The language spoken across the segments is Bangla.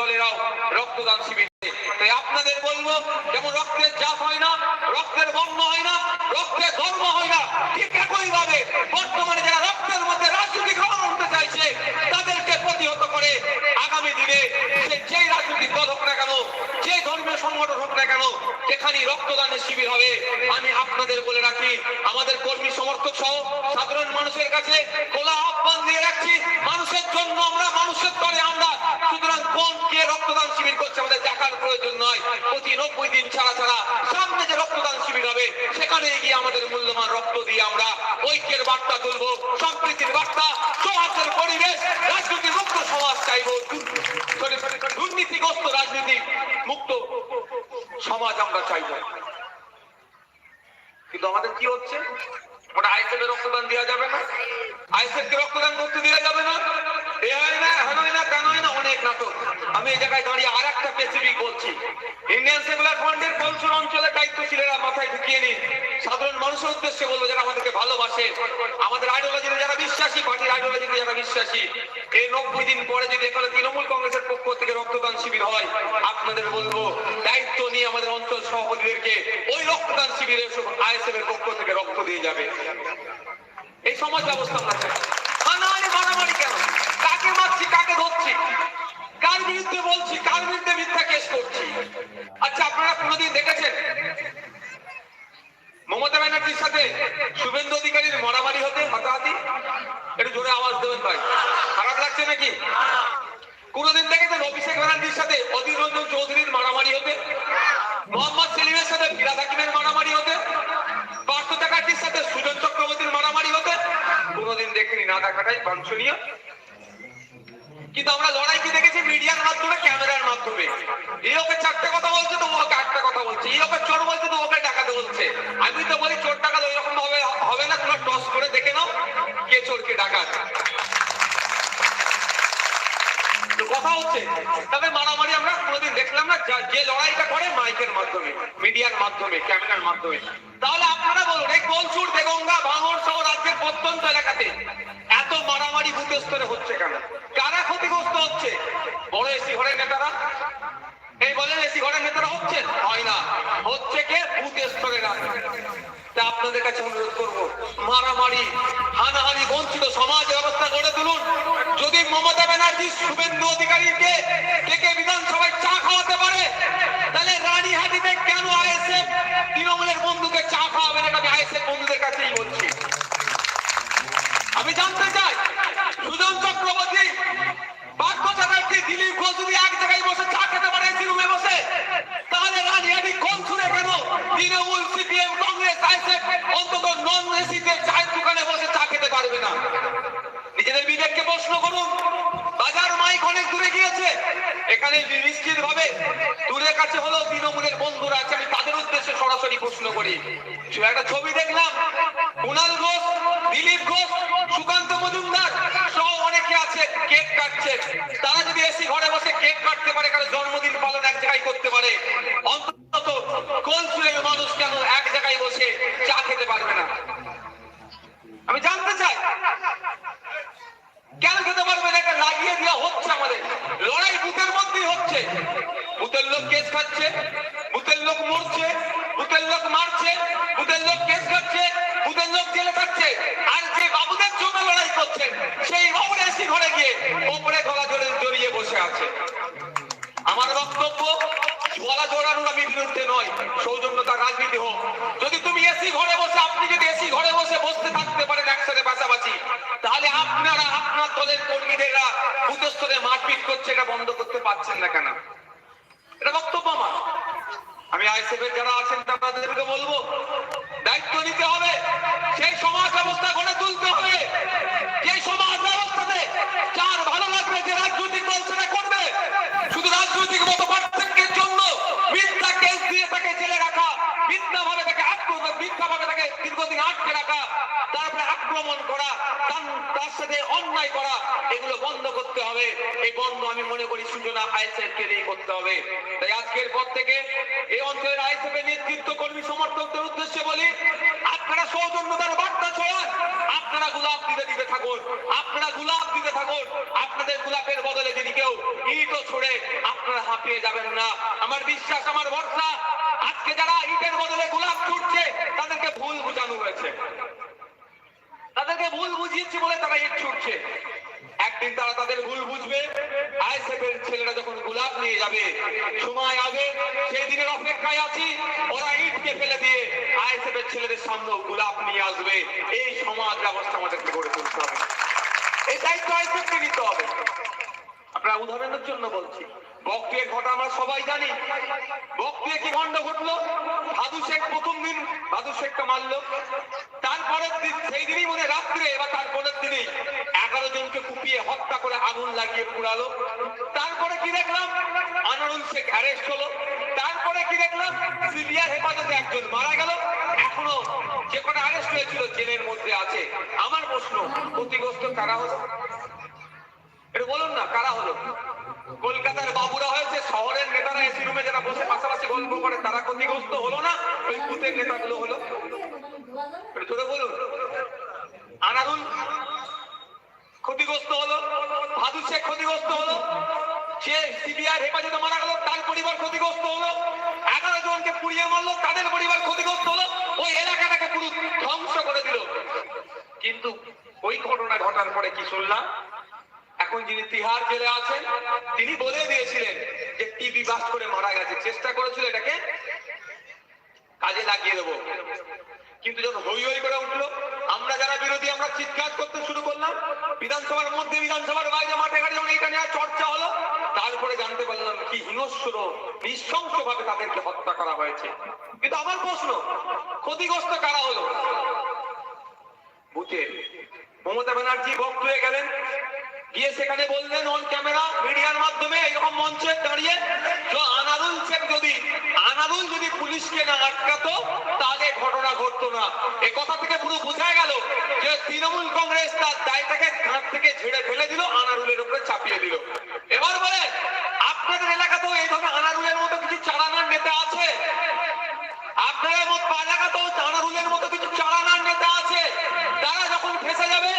দলেরাও রক্তদান শিবির। তাই আপনাদের বলব, যেমন রক্তের জাত হয় না, রক্তের বর্ণ হয় না রক্তের ধর্ম হয় না, ঠিক একই ভাবে বর্তমানে যারা রক্তের মধ্যে রাজনীতি গ্রহণ করতে চাইছে, তাদেরকে প্রতিহত করে আগামী দিনে যেই রাজনৈতিক দল হোক না কেন, যে ধর্মীয় সংগঠন হোক না কেন, যেখানেই রক্তদানের শিবির হবে, আমি আপনাদের বলে রাখি, আমাদের কর্মী সমর্থক সহ সাধারণ মানুষের কাছে খোলা নব্বই দিন ছাড়া ছাড়া সামনে যে রক্তদান শিবির হবে, সেখানে গিয়ে আমাদের মূল্যবান রক্ত দিয়ে আমরা ঐক্যের বার্তা তুলবো, সম্প্রীতির বার্তা, সমাজের পরিবেশ রাজনীতি মুক্ত সমাজ চাইব। দুর্নীতিগ্রস্ত রাজনীতি মুক্ত সমাজ আমরা চাইব। কিন্তু আমাদের কি হচ্ছে? ওটা আইসেফে রক্তদান দেওয়া যাবে না? আইসেফকে রক্তদান করতে দেওয়া যাবে না? এ হয় না হেন হয় না কেন হয় না, অনেক জায়গায় দাঁড়িয়ে আর একটা স্পেসিফিক বলছি ইন্ডিয়ান সেকুলার ফ্রন্টের কলসুর অঞ্চলের দায়িত্বশীলেরা মাথায় ঢুকিয়ে নিন সাধারণ মানুষের উদ্দেশ্যে বলব যারা আমাদেরকে ভালোবাসে, আমাদের আইডিওলজিতে যারা বিশ্বাসী, পার্টির আইডিওলজিতে যারা বিশ্বাসী, এই নব্বই দিন পরে যদি এখানে তৃণমূল কংগ্রেসের পক্ষ থেকে রক্তদান শিবির হয়, আপনাদের বলব, দায়িত্ব নিয়ে আমাদের অঞ্চল সভাপতিদেরকে ওই রক্তদান শিবিরে আইএসএফ এর পক্ষ থেকে রক্ত দিয়ে যাবে। এই সমাজ ব্যবস্থা আমরা হানাহানি মারামারি কেন কাকে মারছি কাকে ধরছি কার বিরুদ্ধে বলছি কার বিরুদ্ধে মিথ্যা কেস করছি আচ্ছা আপনারা কোনোদিন দেখেছেন মমতা ব্যানার্জির সাথে শুভেন্দু অধিকারীর মারামারি হতে হাতাহাতি একটু জোরে আওয়াজ দেবেন ভাই খারাপ লাগছে নাকি কোনোদিন দেখেছেন অভিষেক ব্যানার্জির সাথে অধীর রঞ্জন চৌধুরীর মারামারি হতে মোহাম্মদ সেলিমের সাথে ফিরাদ হাকিমের মারামারি হতে পার্থ চ্যাটার্জির সাথে সুজন চক্রবর্তীর মারামারি হতে কোনোদিন দেখিনি না দেখাটাই বাঞ্ছনীয় কিন্তু আমরা লড়াই কি দেখেছি মিডিয়ার মাধ্যমে ক্যামেরার মাধ্যমে এই ওকে চারটে কথা বলছে তো ওকে আটটা কথা বলছে এই ওকে চোর বলছে তো ওকে ডাকাতে বলছে আমি তো বলি চোর ডাকাত ওই রকম হবে হবে না তোমরা টস করে দেখে নাও কে চোর কে ডাকাত তো কথা হচ্ছে তবে মারামারি আমরা কোনোদিন দেখলাম না যা- যে লড়াইটা করে মাইকের মাধ্যমে মিডিয়ার মাধ্যমে ক্যামেরার মাধ্যমে। তাহলে আপনারা বলুন, এই গোলচুর দেগঙ্গা ভাঙর সহ রাজ্যের প্রত্যন্ত এলাকাতে এত মারামারি বুথ স্তরে হচ্ছে কেন? কারা ক্ষতিগ্রস্ত হচ্ছে? বড় এসি ঘরের নেতারা? এই বলেন এসি ঘরের নেতারা হচ্ছে হয় না। হচ্ছে কে? বুথ স্তরে তা আপনাদের কাছে অনুরোধ করব, মারামারি, হানাহানি, বঞ্চিত সমাজ ব্যবস্থা গড়ে তুলুন। যদি মমতা ব্যানার্জি শুভেন্দু অধিকারীকে ডেকে বিধানসভায় চা খাওয়াতে পারে রানীহাটিতে কেন আইএসএফ? তৃণমূলের বন্ধুকে চা খাওয়াবে না আমি আইএসএফ বন্ধুদের কাছেই বলছি। আমি জানতে চাই, সুজন চক্রবর্তী দিলীপ ঘোষ যদি এক জায়গায় বসে চা খেতে পারে বসে, তাহলে রানীহাটি কোন শুনে কেন তৃণমূল সিপিএম, কংগ্রেস আইসেফ অন্তত নন এসিতে চায়ের দোকানে বসে চা খেতে পারবে না? নিজেদের বিবেককে প্রশ্ন করুন। বাজার মাইক অনেক দূরে গিয়েছে। এখানে নিশ্চিত ভাবে দূরের কাছে হলো তৃণমূলের বন্ধুরা আছে, আমি তাদের উদ্দেশ্যে সরাসরি প্রশ্ন করি। একটা ছবি দেখলাম কুণাল ঘোষ, দিলীপ ঘোষ, সুকান্ত মজুমদার সহ অনেকে আছে, কেক কাটছে। তারা যদি এসি ঘরে বসে কেক কাটতে পারে, কারণ জন্মদিন পালন এক জায়গায় করতে পারে অন্তত কোলসুলের মানুষ কেন এক জায়গায় বসে চা খেতে পারবে না আমি জানতে চাই কেন খেতে পারবে না এটা লাগিয়ে দেওয়া হচ্ছে আমাদের লড়াই বুথের মধ্যেই হচ্ছে বুথের লোক কেস খাচ্ছে বুথের লোক মরছে বুথের লোক মারছে বুথের লোক কেস খাচ্ছে বুথের লোক জেলে থাকছে আর যে বাবুদের জন্য লড়াই করছে সেই বাবুর এসি ঘরে গিয়ে ওপরে গলা জড়ে জড়িয়ে বসে আছে আমার বক্তব্য গলা জোড়ানোর আমি বিরুদ্ধে নয়, সৌজন্যতা রাজনীতি হোক। যদি তুমি এসি ঘরে বসে, আপনি যদি এসি ঘরে বসে বসতে থাকতে পারেন একসাথে পাশাপাশি, তাহলে আপনারা আপনার দলের কর্মীদেরা বুথস্তরে মারপিট করছে, এটা বন্ধ করতে পারছেন না কেন? এটা বক্তব্য আমার। আমি আইসিএফ এর যারা আছেন, তাদেরকে বলব, দায়িত্ব নিতে হবে। সেই সমাজ ব্যবস্থা গড়ে তুলতে হবে যে সমাজ ব্যবস্থাতে যার ভালো লাগবে যে রাজনৈতিক দল সেটা করবে শুধু রাজনৈতিক মত পার্থক্যের জন্য মিথ্যা কেস দিয়ে তাকে জেলে রাখা মিথ্যা ভাবে তাকে আক্রমণ মিথ্যা ভাবে তাকে দীর্ঘদিন আটকে রাখা তারপরে আক্রমণ করা তার- সাথে অন্যায় করা, এগুলো বন্ধ করতে হবে। এই বন্ধ আমি মনে করি সূচনা আইসেফ কে করতে হবে। তাই আজকের পর থেকে এই অঞ্চলের আইসেফ এর নেতৃত্ব, কর্মী সমর্থকদের উদ্দেশ্যে বলি, আপনারা সৌজন্যতার বার্তা ছড়ান। আপনারা গোলাপ দিতে দিতে থাকুন। আপনারা গোলাপ দিতে থাকুন। আপনাদের গোলাপের বদলে যদি কেউ ইটও ছড়ে পেয়ে যাবেন না। আমার বিশ্বাস, আমার ভরসা, আজকে যারা ইটের বদলে গোলাপ ছুটছে, তাদেরকে ভুল বোঝানো হয়েছে। বুঝিয়েছি বলে তারা ইট ছুটছে। একদিন তারা তাদের ভুল বুঝবে। আইএসএফের ছেলেরা যখন গোলাপ নিয়ে যাবে, সময় আগে সেই দিনের অপেক্ষায় আছি, ওরা ইটকে ফেলে দিয়ে আইএসএফের ছেলেদের সামনেও গোলাপ নিয়ে আসবে। এই সমাজ ব্যবস্থা আমাদেরকে গড়ে তুলতে হবে। এই দায়িত্ব আইএসএফকে নিতে হবে। আপনারা উদাহরণের জন্য বলছি বকরিয়ে ঘটা আমরা সবাই জানি। বকরিয়ে কি কাণ্ড ঘটলো? ভাদু শেখ প্রথম দিন, ভাদু শেখকে মারলো। তারপরের দিন, সেই দিনই মনে রাত্রে বা তারপরের দিনই এগারো জনকে কুপিয়ে হত্যা করে আগুন লাগিয়ে পুড়ালো তারপরে কি দেখলাম? আনোয়ারুল শেখ অ্যারেস্ট হলো। তারপরে কি দেখলাম? সিবিআই হেফাজতে একজন মারা গেল। এখনও যে কটা অ্যারেস্ট হয়েছিল জেলের মধ্যে আছে। আমার প্রশ্ন, ক্ষতিগ্রস্ত কারা হলো? এটা বলুন না, কারা হলো? কলকাতার বাবুরা হয়েছে, শহরের নেতারা এসি রুমে যারা বসে পাশাপাশি গল্প করে, তারা ক্ষতিগ্রস্ত হলো না? ওই বুথের নেতাগুলো হলো একটু জোরে বলুন আনারুল ক্ষতিগ্রস্ত হলো, ভাদু শেখ ক্ষতিগ্রস্ত হলো, সে সিবিআই হেফাজতে মারা গেল, তার পরিবার ক্ষতিগ্রস্ত হলো, এগারো জনকে পুড়িয়ে মারলো, তাদের পরিবার ক্ষতিগ্রস্ত হলো, ওই এলাকাটাকে পুরো ধ্বংস করে দিল। কিন্তু ওই ঘটনা ঘটার পরে কি শুনলাম? এখন যিনি তিহার জেলে আছেন, তিনি বলে দিয়েছিলেন যে টিভি বাস করে মারা গেছে। চেষ্টা করেছিল এটাকে কাজে লাগিয়ে দেবো। কিন্তু যখন হই হই করে উঠল আমরা যারা বিরোধী, আমরা চিৎকার করতে শুরু করলাম। বিধানসভার মধ্যে বিধানসভার বাইরে মাঠে ঘাটে এটা নিয়ে চর্চা হলো, তারপরে জানতে পারলাম কি হিংস্র নৃশংস ভাবে তাদেরকে হত্যা করা হয়েছে। কিন্তু আমার প্রশ্ন, ক্ষতিগ্রস্ত কারা হলো? বুঝে, মমতা ব্যানার্জি বক্ত হয়ে গেলেন। গিয়ে সেখানে বললেন অন ক্যামেরা মিডিয়ার মাধ্যমে এরকম মঞ্চে দাঁড়িয়ে তো আনারুল শেখ যদি, আনারুল যদি পুলিশকে না আটকাতো, তাহলে ঘটনা ঘটতো না। এ কথা থেকে পুরো যে তৃণমূল কংগ্রেস তার দায়টাকে ঘাট থেকে ঝেড়ে ফেলে দিল আনারুলের উপরে চাপিয়ে দিল এবার বলে আপনাদের এলাকাতেও এইভাবে আনারুলের মতো কিছু চালানোর নেতা আছে আপনাদের মত এলাকাতেও আনারুলের মতো কিছু চালানোর নেতা আছে তারা যখন ফেসে যাবে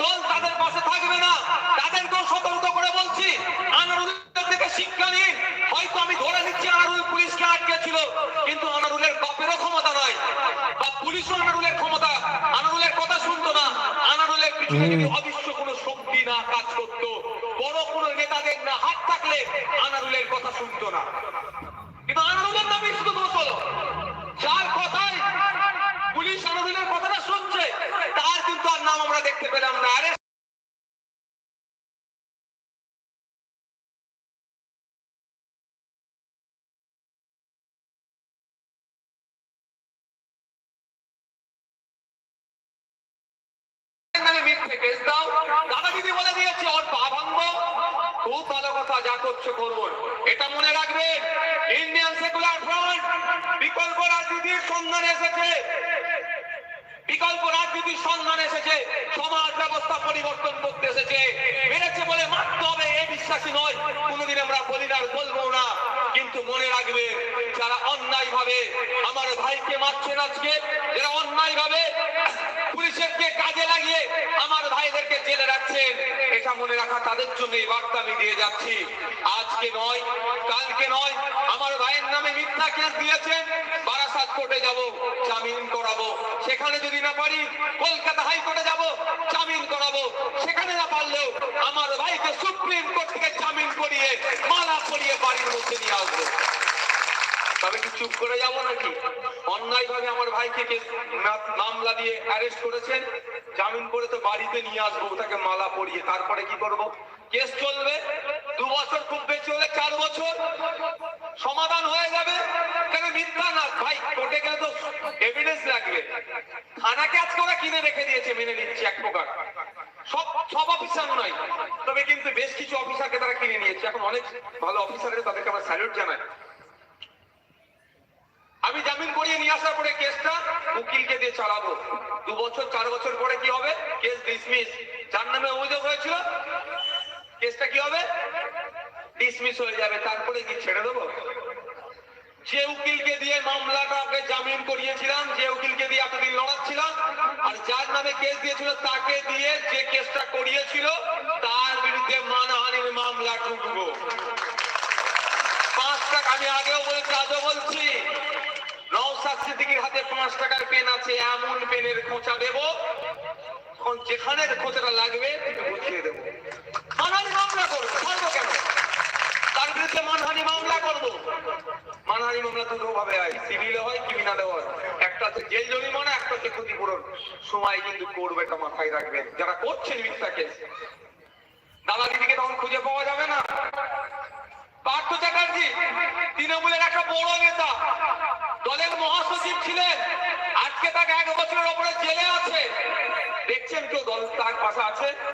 দল তাদের পাশে থাকবে না তাদেরকেও সতর্ক করে বলছি আনারুলের থেকে শিক্ষা নিন হয়তো আমি ধরে নিচ্ছি আনারুল পুলিশকে আটকে ছিল কিন্তু আনারুলের বাপেরও ক্ষমতা নয় বা পুলিশও আনারুলের ক্ষমতা আনারুলের কথা শুনতো না আনারুলের পিছনে যদি অবিশ্ব কোনো শক্তি না কাজ করতো বড় কোনো নেতাদের না, হাত থাকলে আনারুলের কথা শুনতো না। কিন্তু আনারুলের নামে শুধু দোষ যার কথায় পুলিশ আনারুলের কথাটা শুনছে, তার কিন্তু আর নাম আমরা দেখতে পেলাম না। আরে দাও। দাদা দিদি বলে দিয়েছে, ওর পা ভাঙবো। খুব ভালো কথা যা করছ করব এটা মনে রাখবেন ইন্ডিয়ান সেকুলার ফ্রন্ট বিকল্প রাজনীতির সন্ধানে এসেছে। বিকল্প রাজনীতির সন্ধান এসেছে, সমাজ ব্যবস্থা পরিবর্তন করতে এসেছে। মেরেছে বলে মারতে হবে এই বিশ্বাসী নয়। কোনোদিন আমরা বলি না আর বলব না। কিন্তু মনে রাখবে যারা অন্যায় ভাবে আমার ভাইকে মারছেন আজকে, যারা অন্যায় ভাবে পুলিশেরকে কাজে লাগিয়ে আমার ভাইদেরকে জেলে রাখছেন এটা মনে রাখা তাদের জন্য এই বার্তা আমি দিয়ে যাচ্ছি। আজকে নয়, কালকে নয়, আমার ভাইয়ের নামে মিথ্যা কেস দিয়েছেন, বারাসাত কোর্টে যাব, জামিন করাবো। সেখানে যদি না পারি, কলকাতা হাইকোর্টে যাব, জামিন করাবো। সেখানে না পারলেও আমার ভাইকে সুপ্রিম কোর্ট থেকে জামিন করিয়ে, মালা পরিয়ে বাড়ির মধ্যে নিয়ে আসব। তবে কি চুপ করে যাব নাকি? অন্যায় ভাবে আমার ভাইকে মামলা দিয়ে অ্যারেস্ট করেছেন? জামিন করে তো বাড়িতে নিয়ে আসব তাকে মালা পরিয়ে। তারপরে কি করব? কেস চলবে। দু বছর খুব বেশি হলে চার বছর। সমাধান হয়ে যাবে। কেন মিথ্যা না? ভাই, কোর্টে গেলে তো এভিডেন্স লাগবে। থানাকে আজকে ওরা কিনে রেখে দিয়েছে, মেনে নিচ্ছি এক প্রকার। সব সব অফিসার নয়। তবে কিন্তু বেশ কিছু অফিসারকে তারা কিনে নিয়েছে। এখন অনেক ভালো অফিসারের তাদেরকে আমরা স্যালুট জানাই। আমি জামিন করিয়ে নিয়ে আসার পরে কেসটা উকিলকে দিয়ে চালাবো। দু বছর, চার বছর পরে কি হবে? কেস ডিসমিস যার নামে অভিযোগ হয়েছিল, কেসটা কি হবে? ডিসমিস হয়ে যাবে। তারপরে কি ছেড়ে দেবো? যে উকিলকে দিয়ে মামলাটাকে জামিন করিয়েছিলাম, যে উকিলকে দিয়ে এতদিন লড়াচ্ছিলাম, আর যার নামে কেস দিয়েছিল, তাকে দিয়ে যে কেসটা করিয়েছিল, তার বিরুদ্ধে মানহানির মামলা ঢুকবো। ঠুকবো আমি আগেও বলেছি, আজও বলছি সিদ্দিকির হাতে পাঁচ টাকার পেন আছে, এমন পেনের খোঁচা দেব। তখন যেখানে খোঁচাটা লাগবে বুঝিয়ে দেবো। মানহানি মামলা করব, ছাড়বো কেন? তার বিরুদ্ধে মানহানি মামলা করব। মানহানি মামলা দুটো ভাবে হয়, সিভিলে হয়, ক্রিমিনালে হয়। একটা হচ্ছে জেল জরিমানা, একটা হচ্ছে ক্ষতিপূরণ। সময় কিন্তু করবে এটা মাথায় রাখবেন। যারা করছেন মিথ্যা কেস দাদা দিদিকে তখন খুঁজে পাওয়া যাবে না। পার্থ চ্যাটার্জি, তৃণমূলের একটা বড় নেতা। দলের মহাসচিব ছিলেন। আজকে তাকে এক বছরের ওপরে জেলে আছে। দেখছেন কেউ দল তার পাশে আছে?